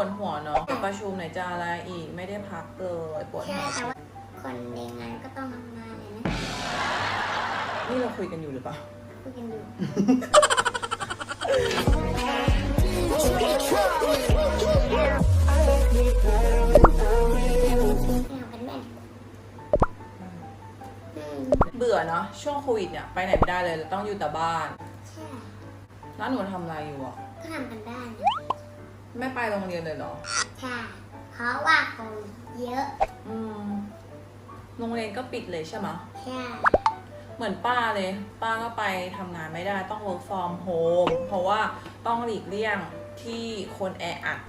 วดหัวเนาะประชุมไหนจะอะไรอีกไม่ได้พักเลยปวดใช่หัวแต่ว่าคนในงานก็ต้องทำงานเลยนะนี่เราคุยกันอยู่หรือเปล่า คุยกันอยู่ ไม่เอากันแม่นอืมเบื่อเนาะช่วงโควิดเนี่ยไปไหนไม่ได้เลยเราต้องอยู่แต่บ้าน ใช่แล้วหนูทำอะไรอยู่อะก็ทำกันบ้านนะ ไม่ไปโรงเรียนเลยเหรอ ใช่เพราะว่าคนเยอะ อืม โรงเรียนก็ปิดเลยใช่ไหมะใช่เหมือนป้าเลย ป้าก็ไปทำงานไม่ได้ต้อง work from home เพราะว่าต้องหลีกเลี่ยงที่คนแออัด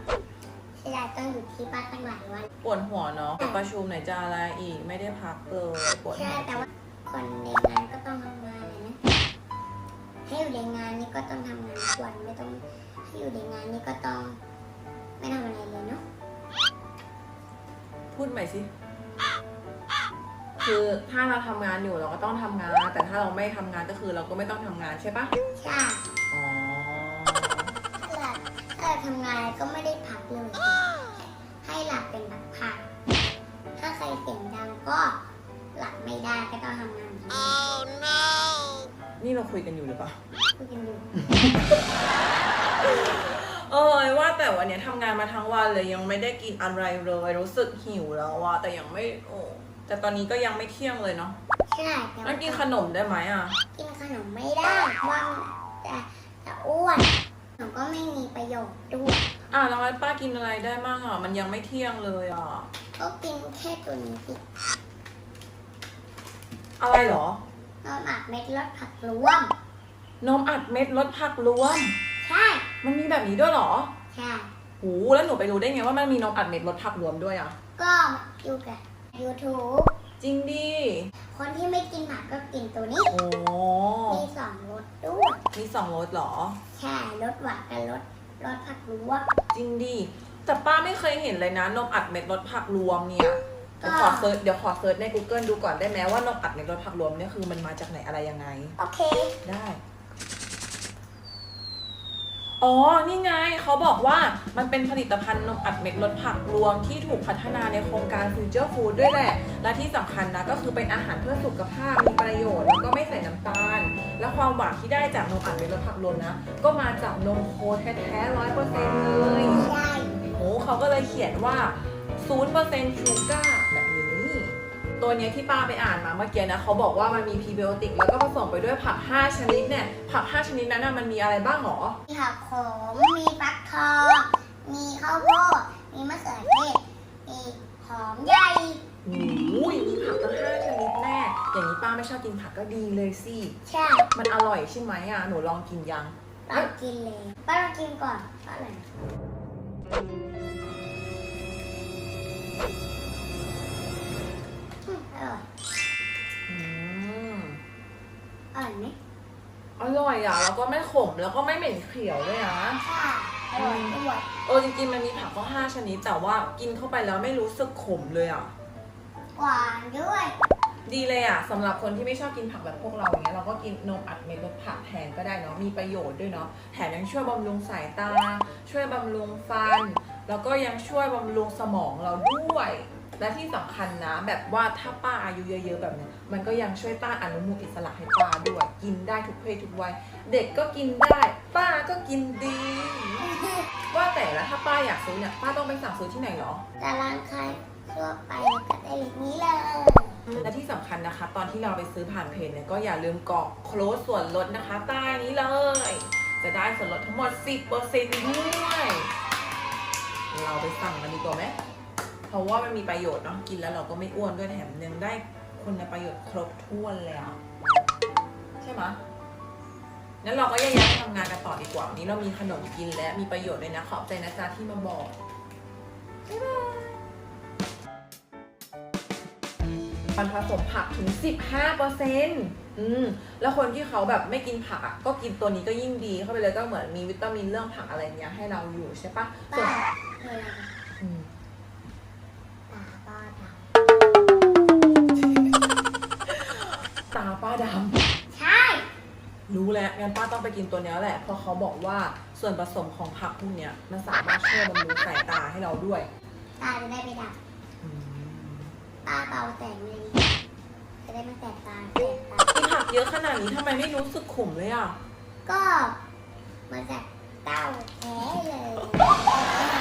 ใช่ต้องอยู่ที่บ้านตั้งหลายวันปวดหัวเนาะประชุมไหนจะอะไรอีกไม่ได้พักเลยปวดใช่หัวแต่ว่าคนในงานก็ต้องทำงานเลยนะ ให้อยู่ในงานนี่ก็ต้องทำงานทุกวันไม่ต้องให้อยู่ในงานนี่ก็ต้อง ไม่ทำอะไรเลยเนาะพูดใหม่สิ คือถ้าเราทำงานอยู่เราก็ต้องทำงาน แต่ถ้าเราไม่ทำงานก็คือเราก็ไม่ต้องทำงานใช่ปะใช่อ๋อ ถ้าเราถ้าเราทำงานก็ไม่ได้พักเลย ให้หลับเป็นแบบพักถ้าใครเสียงดังก็หลับไม่ได้ก็ต้องทำงานอ๋อนี่เราคุยกันอยู่หรือเปล่า คุยกันอยู่ เออว่าแต่วันเนี้ยทำงานมาทั้งวันเลยยังไม่ได้กินอะไรเลย รู้สึกหิวแล้วอะแต่ยังไม่โอ้แต่ตอนนี้ก็ยังไม่เที่ยงเลยเนาะใช่แต่แล้วว่ากินขนมได้ไหมอะกินขนมไม่ได้เพราะว่าจะจะอ้วนขนมก็ไม่มีประโยชน์ด้วยอะแล้วงั้นป้ากินอะไรได้มั่งอะมันยังไม่เที่ยงเลยอะก็กินแค่ตัวนี้สิอะไรเหรอนอนอัดเม็ดรสผักรวมนมอัดเม็ดรสผักรวม ใช่ มันมีแบบนี้ด้วยเหรอใช่ โหแล้วหนูไปรู้ได้ไงว่ามันมีนมอัดเม็ดรสผักรวมด้วยอะก็อยู่กับ YouTube จริงดิ คนที่ไม่กินผักก็กินตัวนี้ โอ้ มีสองรสด้วย มีสองรสเหรอ ใช่รสหวานกับรสรสผักรวมจริงดิ แต่ป้าไม่เคยเห็นเลยนะนมอัดเม็ดรสผักรวมเนี่ยเดี๋ยวขอเซิร์ชเดี๋ยวขอเซิร์ชใน Google ดูก่อนได้ไหมว่านมอัดเม็ดรสผักรวมเนี่ยคือมันมาจากไหนอะไรยังไง โอเค ได้ อ๋อ นี่ไงเขาบอกว่ามันเป็นผลิตภัณฑ์นมอัดเม็ดรสผักรวมที่ถูกพัฒนาในโครงการ Future Food ด้วยแหละ และที่สำคัญนะก็คือเป็นอาหารเพื่อสุขภาพมีประโยชน์แล้วก็ไม่ใส่น้ำตาล และความหวานที่ได้จากนมอัดเม็ดรสผักรวมนะ ก็มาจากนมโคแท้ๆร้อยเปอร์เซ็นต์เลยใช่โอ้เขาก็เลยเขียนว่า0%ชูการ์แบบนี้ ตัวเนี้ยที่ป้าไปอ่านมาเมื่อกี้นะเขาบอกว่ามันมีพรีไบโอติกแล้วก็ผสมไปด้วยผัก 5 ชนิดเนี่ยผัก 5 ชนิดนั้นนะมันมีอะไรบ้างหรอ มีผักโขม มีฟักทอง มีข้าวโพด มีมะเขือเทศ มีหอมใหญ่โอ้ยมีผักตั้ง5ชนิดแน่ อย่างนี้ป้าไม่ชอบกินผักก็ดีเลยสิ ใช่ มันอร่อยใช่ไหมอะ หนูลองกินยังลองกินเลย ป้าลองกินก่อนป้าเลย อร่อยไหมอร่อยอะ แล้วก็ไม่ขม แล้วก็ไม่เหม็นเขียวเลยนะใช่อร่อยด้วยเออจริงๆมันมีผักก็5ชนิด แต่ว่ากินเข้าไปแล้วไม่รู้สึกขมเลยอะ หวานด้วย ดีเลยอะสำหรับคนที่ไม่ชอบกินผักแบบพวกเราอย่างเงี้ยเราก็กินนมอัดเม็ดรสผักแทนก็ได้เนาะมีประโยชน์ด้วยเนาะแถมยังช่วยบำรุงสายตา ช่วยบำรุงฟัน แล้วก็ยังช่วยบำรุงสมองเราด้วย และที่สำคัญนะแบบว่าถ้าป้าอายุเยอะๆแบบเนี้ยมันก็ยังช่วยต้านอนุมูลอิสระให้ป้าด้วย กินได้ทุกเพศทุกวัย เด็กก็กินได้ ป้าก็กินดี ว่าแต่แล้วถ้าป้าอยากซื้อเนี่ยป้าต้องไปสั่งซื้อที่ไหนเหรอแต่ร้านค้าทั่วไปก็ได้เลยนี้เลยและที่สำคัญนะคะ ตอนที่เราไปซื้อผ่านเพจเนี่ยก็อย่าลืมกรอกโค้ดส่วนลดนะคะ ใต้นี้เลย จะได้ส่วนลดทั้งหมด 10%ด้วยเราไปสั่งกันดีกว่าไหมเพราะว่ามันมีประโยชน์เนาะกินแล้วเราก็ไม่อ้วนด้วยแถมยังได้คุณประโยชน์ครบถ้วนเลยอะ ใช่ไหมะงั้นเราก็แยกย้ายไปทำงานกันต่อดีกว่าวันนี้เรามีขนมกินและมีประโยชน์เลยนะขอบใจนะจ๊ะที่มาบอกบ๊ายบายมันผสมผักถึง 15เปอร์เซ็นต์อืมแล้วคนที่เขาแบบไม่กินผักอะก็กินตัวนี้ก็ยิ่งดีเข้าไปเลยก็เหมือนมีวิตามินเรื่องผักอะไรเนี้ยให้เราอยู่ใช่ปะส่วป้านเคยอืมตาป้าดตาป้าดำใช่ำ รู้แล้วงั้นป้าต้องไปกินตัวเนี้ยแหละ เพราะเขาบอกว่าส่วนผสมของผักพวกเนี้ยมันสามารถช่วยบำรุงสายตาเราด้วยตาจะได้ไปดับตาเบาแสงเลยจะได้ไม่แสบตาแสบตา กินผักเยอะขนาดนี้ทำไมไม่รู้สึกขุ่มเลยอะ ก็มาจากเต้าแท้